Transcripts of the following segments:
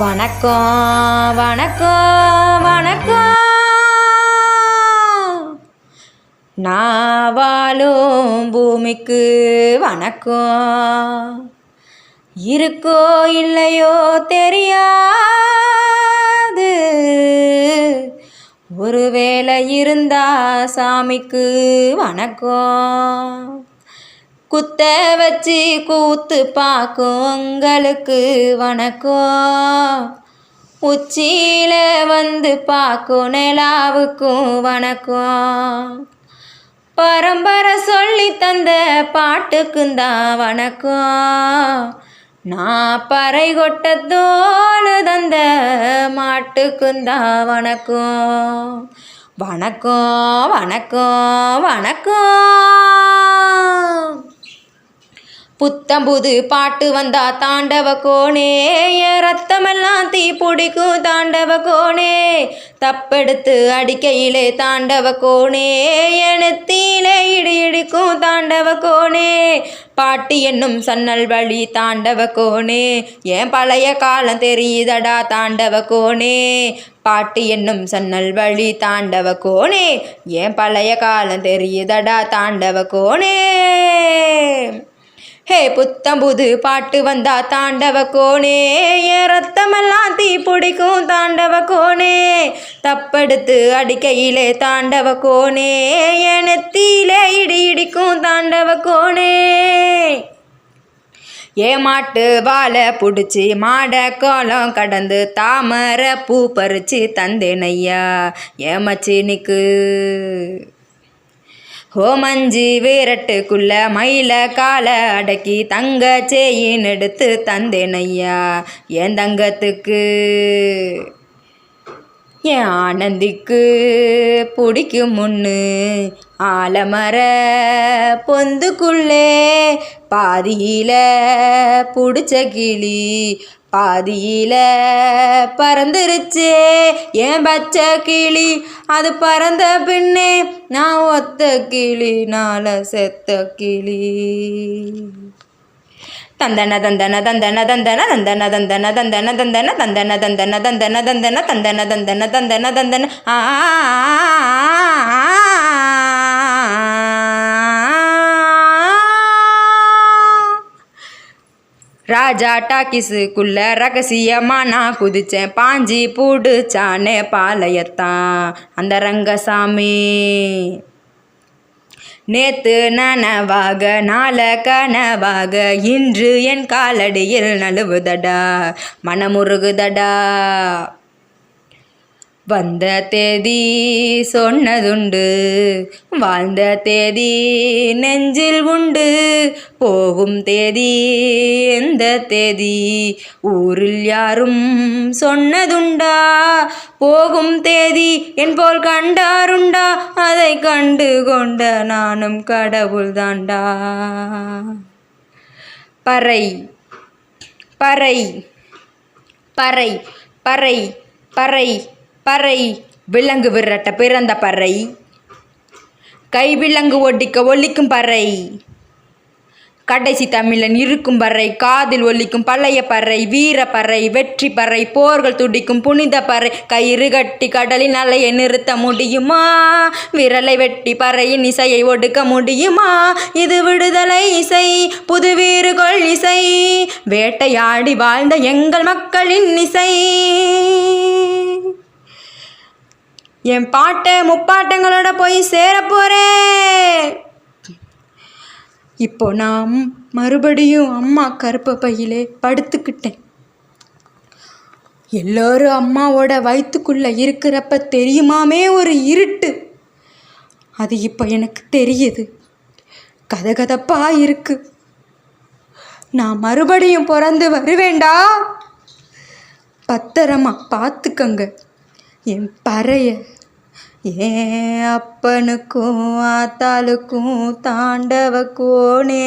வணக்கம் வணக்கம் வணக்கம். நான் வாழும் பூமிக்கு வணக்கம். இருக்கோ இல்லையோ தெரியாது. ஒருவேளை இருந்தா சாமிக்கு வணக்கம். குத்த வச்சு கூத்து பார்க்கும் உங்களுக்கு வணக்கம். உச்சியில வந்து பார்க்கும் நிலாவுக்கும் வணக்கம். பரம்பரை சொல்லி தந்த பாட்டுக்கும் தான் வணக்கம். நான் பறை கொட்ட தோலு தந்த மாட்டுக்கும் தான் வணக்கம். வணக்கம் வணக்கம் வணக்கம். புத்தம்புது பாட்டு வந்தா தாண்டவ கோணே. என் ரத்தமெல்லாம் தீ பிடிக்கும் தாண்டவ கோணே. தப்பெடுத்து அடிக்கையிலே தாண்டவ கோணே. எனத்தீலே இடி இடிக்கும் தாண்டவ கோணே. பாட்டு என்னும் சன்னல் வழி தாண்டவ கோணே. ஏன் பழைய காலம் தெரியுதடா தாண்டவ கோணே. பாட்டு என்னும் சன்னல் வழி தாண்டவ கோணே. ஏன் பழைய காலம் தெரியுதடா தாண்டவ கோணே. ஹே புத்தம்புது பாட்டு வந்தா தாண்டவ கோணே என் ரத்தமெல்லாம் தீ பிடிக்கும் தாண்டவ கோணே. தப்படுத்து அடிக்கையிலே தாண்டவ கோணே என் நெத்தியிலே இடி இடிக்கும் தாண்டவ கோணே. ஏமாட்டு வாழை பிடிச்சி மாட கோலம் கடந்து தாமரை பூ பறிச்சு தந்தேனையா ஏமாச்சி நிக்கு ஹோமஞ்சி வீரட்டுக்குள்ள மயில காலை அடக்கி தங்க செயின் எடுத்து தந்தேனையா என் தங்கத்துக்கு. என் ஆனந்திக்கு பிடிக்கும் முன்னு ஆலமர பொந்துக்குள்ளே பாதியில பிடிச்ச கிளி பாதியில பறந்துருச்சே. என் பச்சை கிளி? அது பறந்த பின்னே நான் ஒத்த கிளி நால செத்த கிளி. தந்தன தந்தன தந்தன தந்தன தந்தன தந்தன தந்தன தந்தன தந்தன தந்தன தந்தன தந்தன தந்தன தந்தன தந்தன தந்தன ஆ ராஜா டாக்கிஸுக்குள்ள ரகசியமா நான் குதிச்சேன். பாஞ்சி பூடுச்சானே பாளையத்தான். அந்த ரங்கசாமி. நேத்து நனவாக நாள கனவாக இன்று என் காலடியில் நழுவுதடா மனமுருகுதடா. வந்த தேதி சொன்னதுண்டு. வாழ்ந்த தேதி நெஞ்சில் உண்டு. போகும் தேதி எந்த தேதி? ஊரில் யாரும் சொன்னதுண்டா? போகும் தேதி என் போல் கண்டாருண்டா? அதை கண்டு கொண்ட நானும் கடவுள் தாண்டா பறை பறை பறை பறை பறை. பறை விலங்கு விரட்ட பிறந்த பறை. கை விலங்கு ஒட்டிக்க ஒலிக்கும் பறை. கடைசி தமிழன் இருக்கும் பறை காதில் ஒலிக்கும் பழைய பறை வீரப்பறை வெற்றி பறை போர்கள் துடிக்கும் புனித பறை. கயிறு கட்டி கடலின் அலையை நிறுத்த முடியுமா? விரலை வெட்டி பறையின் இசையை ஒடுக்க முடியுமா? இது விடுதலை இசை புது வீறுகொள் இசை. வேட்டையாடி வாழ்ந்த எங்கள் மக்களின் இசை. என் பாட்டை முப்பாட்டங்களோட போய் சேர இப்போ நான் மறுபடியும் அம்மா கருப்ப பையிலே படுத்துக்கிட்டேன். எல்லோரும் அம்மாவோட வயிற்றுக்குள்ளே இருக்கிறப்ப தெரியுமாமே ஒரு இருட்டு. அது இப்போ எனக்கு தெரியுது. கதகதப்பா இருக்கு. நான் மறுபடியும் பிறந்து வருவேண்டா? பத்திரமா பார்த்துக்கங்க. என் பறைய. ஏன் அப்பனுக்கும் ஆத்தாளுக்கும் தாண்டவ கோனே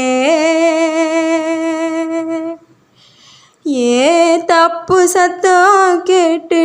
ஏ தப்பு சத்தம் கேட்டு